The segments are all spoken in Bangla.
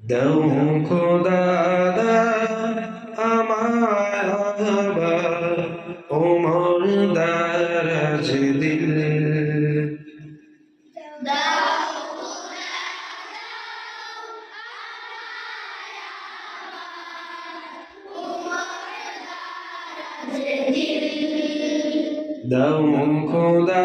দাও খোদা আমায় আবার ওমর দারাজ দিল। দাও খোদা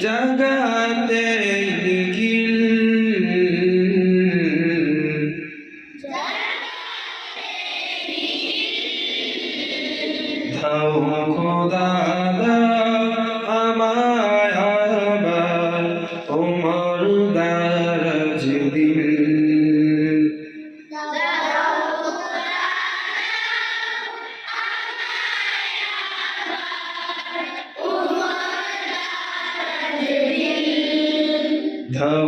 জগতে দাও আমায় তোমার দারাজ দিল দাও